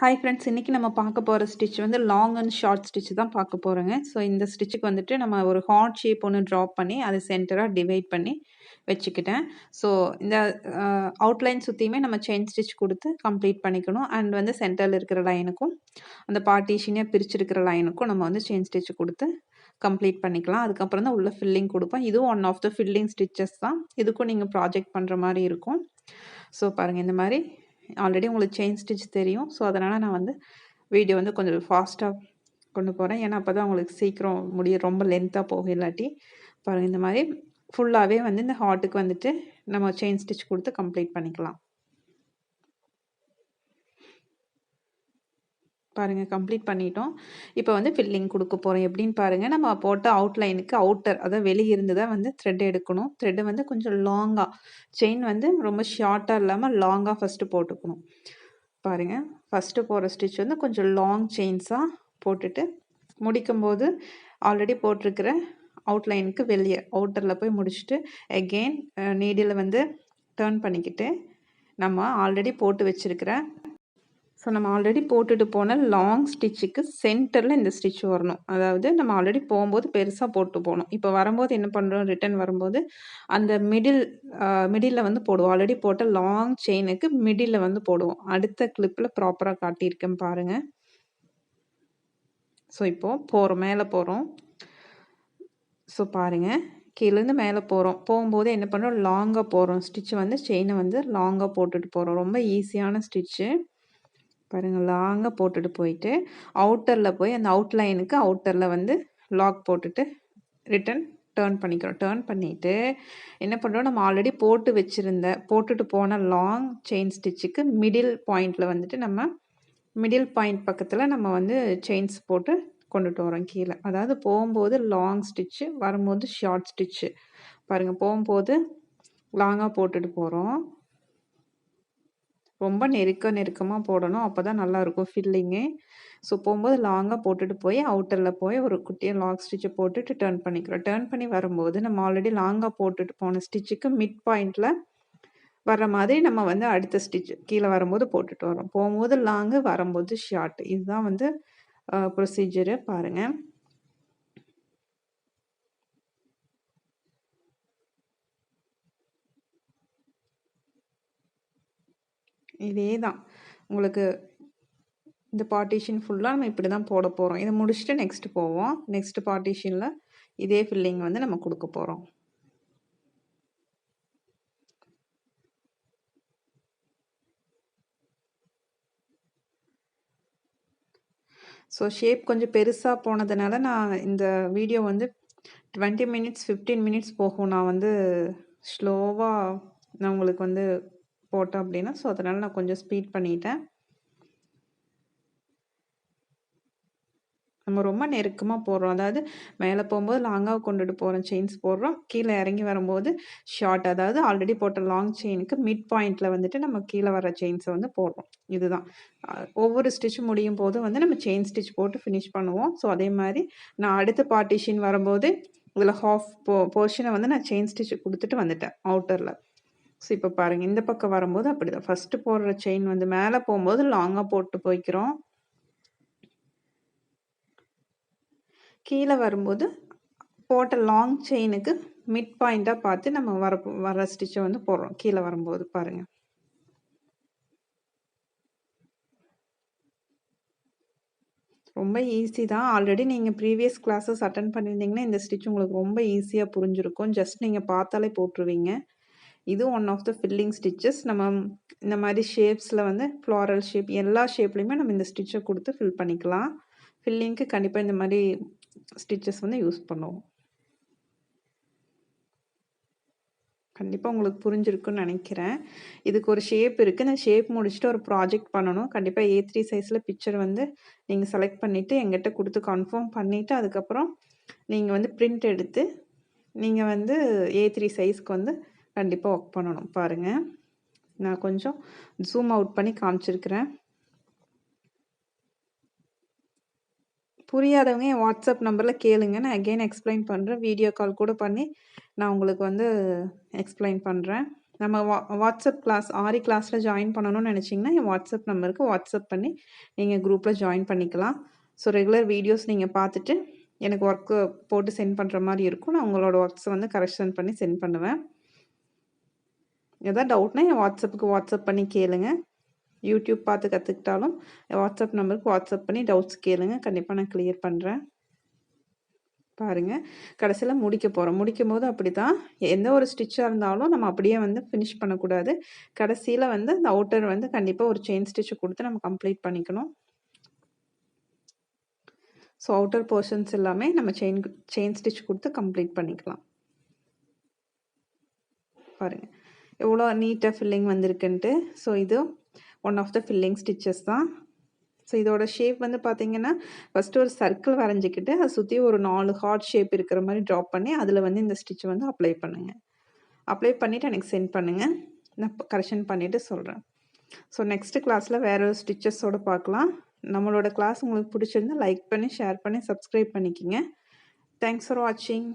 Hi friends இன்றைக்கி நம்ம பார்க்க போகிற ஸ்டிச் வந்து லாங் அண்ட் ஷார்ட் ஸ்டிச் தான் பார்க்க போகிறோங்க ஸோ இந்த ஸ்டிச்சுக்கு வந்துட்டு நம்ம ஒரு ஹார்ட் ஷேப் ஒன்று ட்ராப் பண்ணி அதை சென்டராக டிவைட் பண்ணி வச்சுக்கிட்டேன். ஸோ இந்த அவுட்லைன் சுற்றியுமே நம்ம செயின் ஸ்டிச் கொடுத்து கம்ப்ளீட் பண்ணிக்கணும். அண்ட் வந்து சென்டரில் இருக்கிற லைனுக்கும் அந்த பார்ட்டிஷனே பிரிச்சிருக்கிற லைனுக்கும் நம்ம வந்து செயின் ஸ்டிச் கொடுத்து கம்ப்ளீட் பண்ணிக்கலாம். அதுக்கப்புறம் தான் உள்ள ஃபில்லிங் கொடுப்போம். இதுவும் one of the filling stitches தான். இதுக்கும் நீங்கள் ப்ராஜெக்ட் பண்ணுற மாதிரி இருக்கும். ஸோ பாருங்கள் இந்த மாதிரி ஆல்ரெடி உங்களுக்கு செயின் ஸ்டிச் தெரியும். ஸோ அதனால் நான் வந்து வீடியோ வந்து கொஞ்சம் ஃபாஸ்ட்டாக கொண்டு போகிறேன் ஏன்னா அப்போ தான் உங்களுக்கு சீக்கிரம் முடிய ரொம்ப லென்த்தாக போகும் இல்லாட்டி. பாருங்கள் இந்த மாதிரி ஃபுல்லாகவே வந்து இந்த ஹார்ட்டுக்கு வந்துட்டு நம்ம செயின் ஸ்டிச் கொடுத்து கம்ப்ளீட் பண்ணிக்கலாம். பாருங்கள் கம்ப்ளீட் பண்ணிட்டோம். இப்போ வந்து ஃபில்லிங் கொடுக்க போகிறோம் எப்படின்னு பாருங்கள் நம்ம போட்ட அவுட்லைனுக்கு அவுட்டர் அதாவது வெளியே இருந்து தான் வந்து த்ரெட் எடுக்கணும். த்ரெட்டு வந்து கொஞ்சம் லாங்காக செயின் வந்து ரொம்ப ஷார்ட்டாக இல்லாமல் லாங்காக ஃபஸ்ட்டு போட்டுக்கணும். பாருங்கள் ஃபஸ்ட்டு போகிற ஸ்டிச் வந்து கொஞ்சம் லாங் செயின்ஸாக போட்டுட்டு முடிக்கும்போது ஆல்ரெடி போட்டிருக்கிற அவுட்லைனுக்கு வெளியே அவுட்டரில் போய் முடிச்சுட்டு எகெயின் நீடில் வந்து டேர்ன் பண்ணிக்கிட்டு நம்ம ஆல்ரெடி போட்டு வச்சுருக்கிற ஸோ நம்ம ஆல்ரெடி போட்டுட்டு போன லாங் ஸ்டிச்சுக்கு சென்டரில் இந்த ஸ்டிச் வரணும். அதாவது நம்ம ஆல்ரெடி போகும்போது பெருசாக போட்டு போகணும். இப்போ வரும்போது என்ன பண்ணுறோம் ரிட்டர்ன் வரும்போது அந்த மிடில் மிடில் வந்து போடுவோம். ஆல்ரெடி போட்ட லாங் செயினுக்கு மிடில் வந்து போடுவோம். அடுத்த கிளிப்பில் ப்ராப்பராக காட்டியிருக்கேன் பாருங்கள் ஸோ இப்போது போகிறோம் மேலே போகிறோம் ஸோ பாருங்கள் கீழேருந்து மேலே போகிறோம் போகும்போது என்ன பண்ணுறோம் லாங்காக போகிறோம் ஸ்டிச்சு வந்து செயினை வந்து லாங்காக போட்டுட்டு போகிறோம் ரொம்ப ஈஸியான ஸ்டிச்சு பாருங்கள் லாங்காக போட்டுட்டு போயிட்டு அவுட்டரில் போய் அந்த அவுட்லைனுக்கு அவுட்டரில் வந்து லாக் போட்டுட்டு ரிட்டன் டேர்ன் பண்ணிக்கிறோம். டேர்ன் பண்ணிவிட்டு என்ன பண்ணுறோம் நம்ம ஆல்ரெடி போட்டு வச்சுருந்த போட்டுட்டு போன லாங் செயின் ஸ்டிச்சுக்கு மிடில் பாயிண்டில் வந்துட்டு நம்ம மிடில் பாயிண்ட் பக்கத்தில் நம்ம வந்து செயின்ஸ் போட்டு கொண்டுட்டு வரோம் கீழே. அதாவது போகும்போது லாங் ஸ்டிச்சு வரும்போது ஷார்ட் ஸ்டிச்சு பாருங்கள் போகும்போது லாங்காக போட்டுட்டு போகிறோம் ரொம்ப நெருக்க நெருக்கமாக போடணும். அப்போ தான் நல்லாயிருக்கும் ஃபில்லிங்கு ஸோ போகும்போது லாங்காக போட்டுட்டு போய் அவுட்டரில் போய் ஒரு குட்டியாக லாங் ஸ்டிச்சை போட்டுட்டு டேர்ன் பண்ணிக்கிறோம். டேர்ன் பண்ணி வரும்போது நம்ம ஆல்ரெடி லாங்காக போட்டுட்டு போன ஸ்டிச்சுக்கு மிட் பாயிண்டில் வர மாதிரி நம்ம வந்து அடுத்த ஸ்டிச் கீழே வரும்போது போட்டுட்டு வரோம் போகும்போது லாங்கு வரும்போது ஷார்ட் இதுதான் வந்து ப்ரொசீஜரு பாருங்கள் இதே தான் உங்களுக்கு இந்த பார்ட்டிஷன் ஃபுல்லாக நம்ம இப்படி தான் போட போகிறோம் இதை முடிச்சுட்டு நெக்ஸ்ட்டு போவோம். நெக்ஸ்ட்டு பார்ட்டிஷனில் இதே ஃபில்லிங் வந்து நம்ம கொடுக்க போகிறோம் ஸோ ஷேப் கொஞ்சம் பெருசாக போனதுனால நான் இந்த வீடியோ வந்து டுவெண்ட்டி மினிட்ஸ் ஃபிஃப்டீன் மினிட்ஸ் போகும். நான் வந்து ஸ்லோவாக நான் உங்களுக்கு வந்து போட்டோம் அப்படின்னா ஸோ அதனால் நான் கொஞ்சம் ஸ்பீட் பண்ணிட்டேன். நம்ம ரொம்ப நெருக்கமாக போடுறோம். அதாவது மேலே போகும்போது லாங்காக கொண்டுட்டு போகிறோம் செயின்ஸ் போடுறோம். கீழே இறங்கி வரும்போது ஷார்ட் அதாவது ஆல்ரெடி போட்ட லாங் செயினுக்கு மிட் பாயிண்டில் வந்துட்டு நம்ம கீழே வர செயின்ஸை வந்து போடுறோம். இதுதான். ஒவ்வொரு ஸ்டிச் முடியும் போது வந்து நம்ம செயின் ஸ்டிச் போட்டு ஃபினிஷ் பண்ணுவோம். ஸோ அதே மாதிரி நான் அடுத்த பார்ட்டிஷன் வரும்போது இதில் ஹாஃப் போ போர்ஷனை வந்து நான் செயின் ஸ்டிச் கொடுத்துட்டு வந்துட்டேன் அவுட்டரில் ஸோ இப்போ பாருங்கள் இந்த பக்கம் வரும்போது அப்படி தான் ஃபஸ்ட்டு போடுற செயின் வந்து மேலே போகும்போது லாங்காக போட்டு போய்க்கிறோம். கீழே வரும்போது போட்ட லாங் செயினுக்கு மிட் பாயிண்ட்டாக பார்த்து நம்ம வர வர ஸ்டிச்சை வந்து போடுறோம். கீழே வரும்போது பாருங்கள் ரொம்ப ஈஸி தான். ஆல்ரெடி நீங்கள் ப்ரீவியஸ் கிளாஸஸ் அட்டன் பண்ணியிருந்தீங்கன்னா இந்த ஸ்டிச் உங்களுக்கு ரொம்ப ஈஸியாக புரிஞ்சிருக்கும். ஜஸ்ட் நீங்கள் பார்த்தாலே போட்டுருவீங்க. இது one of the filling stitches நம்ம இந்த மாதிரி ஷேப்ஸில் வந்து ஃப்ளாரல் ஷேப் எல்லா ஷேப்லேயுமே நம்ம இந்த ஸ்டிச்சை கொடுத்து ஃபில் பண்ணிக்கலாம். ஃபில்லிங்க்கு கண்டிப்பாக இந்த மாதிரி ஸ்டிச்சஸ் வந்து யூஸ் பண்ணுவோம். கண்டிப்பாக உங்களுக்கு புரிஞ்சிருக்குன்னு நினைக்கிறேன். இதுக்கு ஒரு ஷேப் இருக்குது இந்த ஷேப் முடிச்சுட்டு ஒரு ப்ராஜெக்ட் பண்ணணும். கண்டிப்பாக ஏ த்ரீ சைஸில் பிக்சர் வந்து நீங்கள் செலக்ட் பண்ணிவிட்டு எங்கிட்ட கொடுத்து கன்ஃபார்ம் பண்ணிவிட்டு அதுக்கப்புறம் நீங்கள் வந்து பிரிண்ட் எடுத்து நீங்கள் வந்து ஏ த்ரீ சைஸ்க்கு வந்து கண்டிப்பாக ஒர்க் பண்ணணும். பாருங்கள் நான் கொஞ்சம் ஜூம் அவுட் பண்ணி காமிச்சிருக்கிறேன். புரியாதவங்க என் வாட்ஸ்அப் நம்பரில் கேளுங்க. நான் அகெயின் எக்ஸ்பிளைன் பண்ணுறேன் வீடியோ கால் கூட பண்ணி நான் உங்களுக்கு வந்து எக்ஸ்பிளைன் பண்ணுறேன் நம்ம வா வாட்ஸ்அப் கிளாஸ் ஆரி கிளாஸில் ஜாயின் பண்ணணும்னு நினச்சிங்கன்னா என் வாட்ஸ்அப் நம்பருக்கு வாட்ஸ்அப் பண்ணி நீங்கள் குரூப்பில் ஜாயின் பண்ணிக்கலாம். ஸோ ரெகுலர் வீடியோஸ் நீங்கள் பார்த்துட்டு எனக்கு ஒர்க்கு போட்டு சென்ட் பண்ணுற மாதிரி இருக்கும். நான் உங்களோட ஒர்க்ஸை வந்து கரெக்ஷன் பண்ணி சென்ட் பண்ணுவேன். எதாவது டவுட்னா என் வாட்ஸ்அப்புக்கு வாட்ஸ்அப் பண்ணி கேளுங்க. யூடியூப் பார்த்து கற்றுக்கிட்டாலும் வாட்ஸ்அப் நம்பருக்கு வாட்ஸ்அப் பண்ணி டவுட்ஸ் கேளுங்க. கண்டிப்பாக நான் கிளியர் பண்ணுறேன் பாருங்கள் கடைசியில் முடிக்க போகிறோம் முடிக்கும் போது அப்படி தான் எந்த ஒரு ஸ்டிச்சாக இருந்தாலும் நம்ம அப்படியே வந்து ஃபினிஷ் பண்ணக்கூடாது. கடைசியில் வந்து அந்த அவுட்டர் வந்து கண்டிப்பாக ஒரு செயின் ஸ்டிச்சு கொடுத்து நம்ம கம்ப்ளீட் பண்ணிக்கணும். ஸோ அவுட்டர் போர்ஷன்ஸ் எல்லாமே நம்ம செயின் செயின் ஸ்டிச் கொடுத்து கம்ப்ளீட் பண்ணிக்கலாம். பாருங்கள் எவ்வளோ நீட்டாக ஃபில்லிங் வந்திருக்குன்ட்டு. ஸோ இது one of the filling stitches தான். ஸோ இதோட ஷேப் வந்து பார்த்தீங்கன்னா ஃபஸ்ட்டு ஒரு சர்க்கிள் வரைஞ்சிக்கிட்டு அதை சுற்றி ஒரு நாலு ஹார்ட் ஷேப் இருக்கிற மாதிரி ட்ராப் பண்ணி அதில் வந்து இந்த ஸ்டிச் வந்து அப்ளை பண்ணுங்கள் அப்ளை பண்ணிவிட்டு எனக்கு சென்ட் பண்ணுங்கள் நான் கரெக்ஷன் பண்ணிவிட்டு சொல்கிறேன் ஸோ நெக்ஸ்ட்டு கிளாஸில் வேறு ஒரு ஸ்டிச்சஸோடு பார்க்கலாம். நம்மளோட கிளாஸ் உங்களுக்கு பிடிச்சிருந்தா லைக் பண்ணி ஷேர் பண்ணி சப்ஸ்கிரைப் பண்ணிக்கிங்க. தேங்க்ஸ் ஃபார் வாட்சிங்